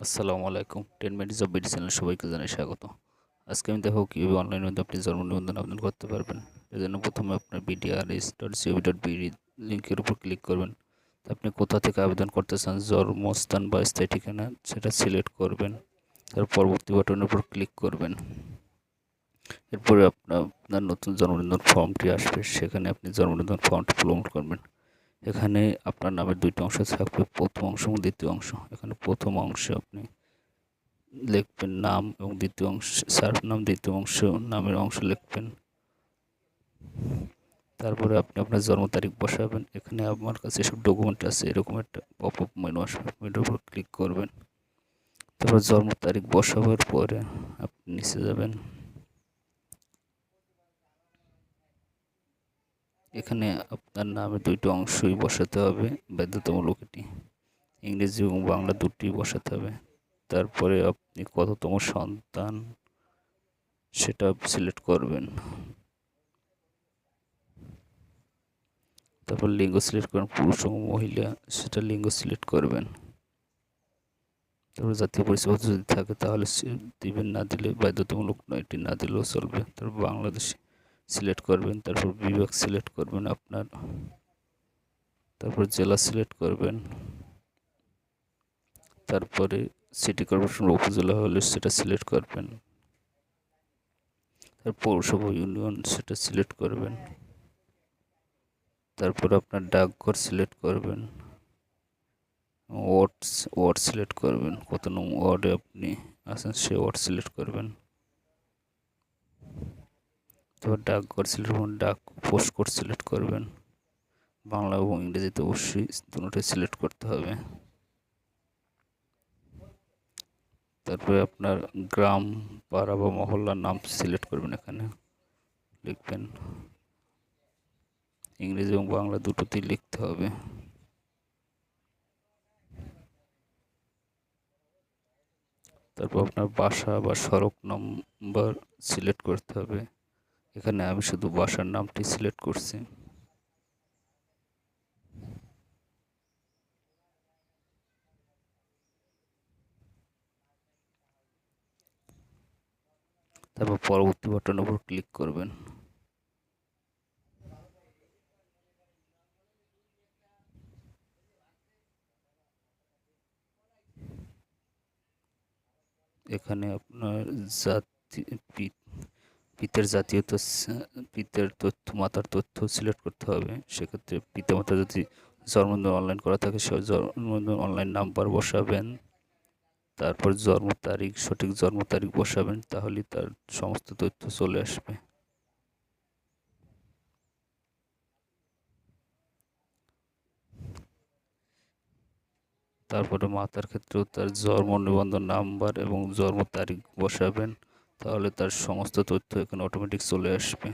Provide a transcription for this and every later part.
আসসালামু আলাইকুম। Ten minutes of BD channel সবাইকে জানাই স্বাগত। আজকে আমি দেখো কীভাবে অনলাইনের মধ্যে আপনি জন্ম নিবন্ধন আবেদন করতে পারবেন। এর জন্য প্রথমে আপনার BDRS dot gov dot BD লিঙ্কের উপর ক্লিক করবেন। আপনি কোথা থেকে আবেদন করতে চান, জন্মস্থান বা স্থায়ী ঠিকানা সেটা সিলেক্ট করবেন। তার পরবর্তী বাটনের উপর ক্লিক করবেন। এরপরে আপনার আপনার নতুন জন্ম নিবন্ধন ফর্মটি আসবে। সেখানে আপনি জন্ম নিবন্ধন ফর্মটি পূরণ করবেন। এখানে আপনার নামের দুইটি অংশ থাকবে, প্রথম অংশ এবং দ্বিতীয় অংশ। এখানে প্রথম অংশে আপনি লিখবেন নাম এবং দ্বিতীয় অংশ সার্ফ নাম, দ্বিতীয় অংশ, নামের অংশ লিখবেন। তারপরে আপনি আপনার জন্ম তারিখ বসাবেন। এখানে আমার কাছে সব ডকুমেন্ট আছে, এরকম একটা পপ আপ মেনু আসবে মেনুর উপর ক্লিক করবেন। তারপর জন্ম তারিখ বসাবার পরে আপনি নিচে যাবেন। এখানে আপনার নামে দুইটি অংশই বসাতে হবে, বাধ্যতামূলক এটি। ইংরেজি এবং বাংলা দুটি বসাতে হবে। তারপরে আপনি কততম সন্তান সেটা সিলেক্ট করবেন। তারপর লিঙ্গ সিলেক্ট করবেন পুরুষ এবং মহিলা, সেটা লিঙ্গ সিলেক্ট করবেন। তারপর জাতীয় পরিচয়পত্র যদি থাকে তাহলে দিবেন না দিলে বাধ্যতামূলক নয় এটি না দিলেও চলবে। তারপর বাংলাদেশে সিলেক্ট করবেন, তারপর বিভাগ সিলেক্ট করবেন আপনার, তারপর জেলা সিলেক্ট করবেন, তারপরে সিটি কর্পোরেশন উপজেলা হলে সেটা সিলেক্ট করবেন, তারপর পৌরসভা ইউনিয়ন সেটা সিলেক্ট করবেন, তারপর আপনার ডাকঘর সিলেক্ট করবেন ওয়ার্ড ওয়ার্ড সিলেক্ট করবেন, কত নং ওয়ার্ডে আপনি আছেন সে ওয়ার্ড সিলেক্ট করবেন। তারপর ডাকঘর সিলেক্ট করবেন ডাক পোস্ট কোড সিলেক্ট করবেন। বাংলা এবং ইংরেজিতে অবশ্যই দুটোটাই সিলেক্ট করতে হবে। তারপরে আপনার গ্রাম, পাড়া বা মহল্লার নাম সিলেক্ট করবেন এখানে। লিখবেন। ইংরেজি এবং বাংলা দুটোতেই লিখতে হবে। তারপর আপনার বাসা বা সড়ক নম্বর সিলেক্ট করতে হবে। এখানে আমি শুধু বাসার নামটি সিলেক্ট করছি। তারপর পরবর্তী বাটনের উপর ক্লিক করবেন। এখানে আপনার জাতি পিতার জাতীয় পিতার তথ্য, মাতার তথ্য সিলেক্ট করতে হবে। সেক্ষেত্রে পিতামাতা যদি জন্মদিন অনলাইন করা থাকে, সে জন্মদিন অনলাইন নাম্বার বসাবেন। তারপর জন্ম তারিখ, সঠিক জন্ম তারিখ বসাবেন, তাহলে তার সমস্ত তথ্য চলে আসবে। তারপরে মাতার ক্ষেত্রেও তার জন্ম নিবন্ধন নাম্বার এবং জন্ম তারিখ বসাবেন। তাহলে তার সমস্ত তথ্য এখানে অটোমেটিক চলে আসবে।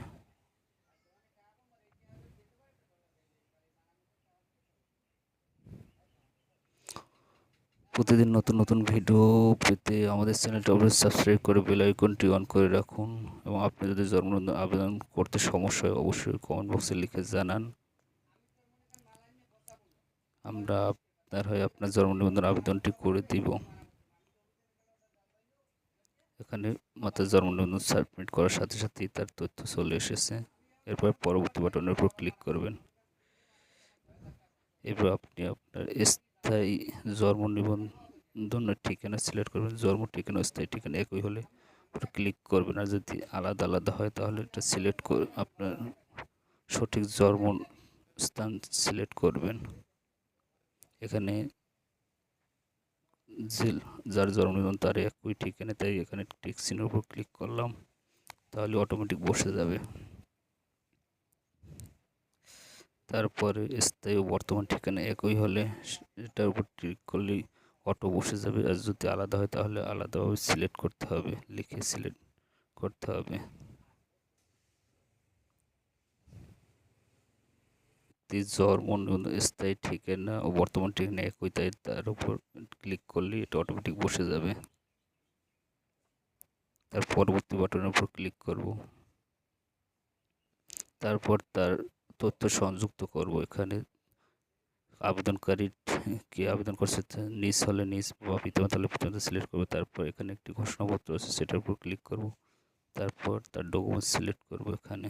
প্রতিদিন নতুন নতুন ভিডিও পেতে আমাদের চ্যানেলটা অবশ্যই সাবস্ক্রাইব করে বেল আইকনটি অন করে রাখুন এবং আপনি যদি জন্ম আবেদন করতে সমস্যা হয় অবশ্যই কমেন্ট বক্সে লিখে জানান। আমরা আপনার হয়ে আপনার জন্ম নিবন্ধন আবেদনটি করে দিব। এখানে মাতার জন্ম নিবন্ধন সাবমিট করার সাথে সাথেই তার তথ্য চলে এসেছে। এরপর পরবর্তী বাটনের উপর ক্লিক করবেন। এরপর আপনি আপনার স্থায়ী জন্ম নিবন্ধনের ঠিকানা সিলেক্ট করবেন। জন্ম ঠিকানা স্থায়ী ঠিকানা একই হলে ক্লিক করবেন। আর যদি আলাদা আলাদা হয় তাহলে এটা সিলেক্ট করে আপনার সঠিক জন্ম স্থান সিলেক্ট করবেন। এখানে জেল, যার জন্মদিন তার একই ঠিকানা তাই এখানে টিক উপর ক্লিক করলাম, তাহলে অটোমেটিক বসে যাবে। তারপরে স্থায়ী বর্তমান ঠিকানা একই হলে এটার উপর ক্লিক করলেই অটো বসে যাবে, আর যদি আলাদা হয় তাহলে আলাদাভাবে সিলেক্ট করতে হবে, লিখে সিলেক্ট করতে হবে। জন্ম স্থায়ী ঠিকানা ও বর্তমান ঠিকানা একই, তাই তার উপর ক্লিক করলে এটা অটোমেটিক বসে যাবে। তার পরবর্তী বাটনের উপর ক্লিক করব। তারপর তার তথ্য সংযুক্ত করব এখানে। আবেদনকারী কে আবেদন করছে নিজ হলে নিজ বা পিতামাতা হলে পিতামাতা সিলেক্ট করব। তারপর এখানে একটি ঘোষণাপত্র আছে, সেটার উপর ক্লিক করব। তারপর তার ডকুমেন্টস সিলেক্ট করব এখানে।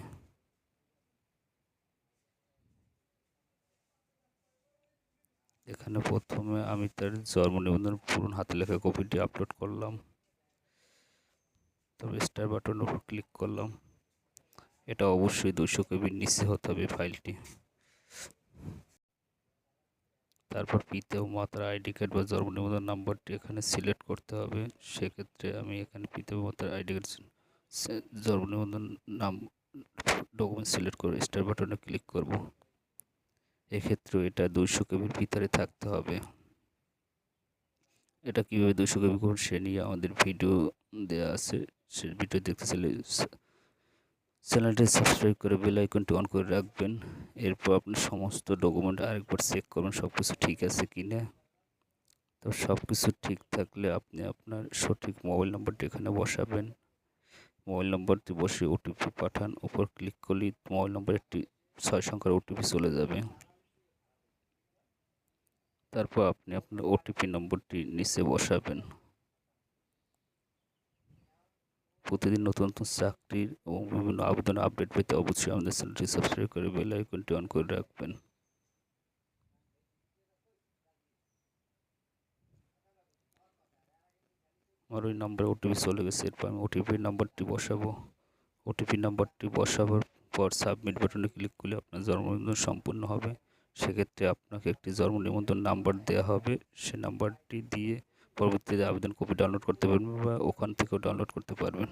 এখানে প্রথমে আমি তার জন্ম নিবন্ধন পূরণ হাতে লেখা কপিটি আপলোড করলাম। তবে স্টার বাটনের উপর ক্লিক করলাম। এটা অবশ্যই দুশো কেবির নিচে হতে হবে ফাইলটি। তারপর পিতা ও মাতার আইডি কার্ড বা জন্ম নিবন্ধন নাম্বারটি এখানে সিলেক্ট করতে হবে। সেক্ষেত্রে আমি এখানে পিতা ও মাতার আইডি কার্ড জন্ম নিবন্ধন নাম ডকুমেন্ট সিলেক্ট করে স্টার বাটনে ক্লিক করব। এক্ষেত্রেও এটা দুইশো কেবির ভিতরে থাকতে হবে। এটা কীভাবে দুশো কেবি করুন সে নিয়ে আমাদের ভিডিও দেওয়া আছে, সে ভিডিও দেখতে চাইলে চ্যানেলটি সাবস্ক্রাইব করে বেল আইকনটি অন করে রাখবেন। এরপর আপনি সমস্ত ডকুমেন্ট আরেকবার চেক করবেন সব কিছু ঠিক আছে কি না তো সব কিছু ঠিক থাকলে আপনি আপনার সঠিক মোবাইল নম্বরটি এখানে বসাবেন। মোবাইল নম্বরটি বসে ওটিপি পাঠান, উপর ক্লিক করলেই মোবাইল নম্বর একটি ছয় সংখ্যার ওটিপি চলে যাবে। তারপর আপনি আপনার ওটিপি নম্বরটি নিচে বসাবেন। প্রতিদিন নতুন নতুন চাকরির এবং বিভিন্ন আবেদন আপডেট পেতে অবশ্যই আমাদের চ্যানেলটি সাবস্ক্রাইব করে বেল আইকনটি অন করে রাখবেন। আমার ওই নাম্বারে ওটিপি চলে গেছে, এরপর আমি ওটিপি নাম্বারটি বসাবো। ওটিপি নাম্বারটি বসাবার পর সাবমিট বাটনে ক্লিক করলে আপনার জন্ম নিবন্ধন সম্পূর্ণ হবে। সেক্ষেত্রে আপনাকে একটি জন্ম নিবন্ধন নাম্বার দেওয়া হবে। সে নাম্বারটি দিয়ে পরবর্তীতে আবেদন কপি ডাউনলোড করতে পারবেন বা ওখান থেকেও ডাউনলোড করতে পারবেন।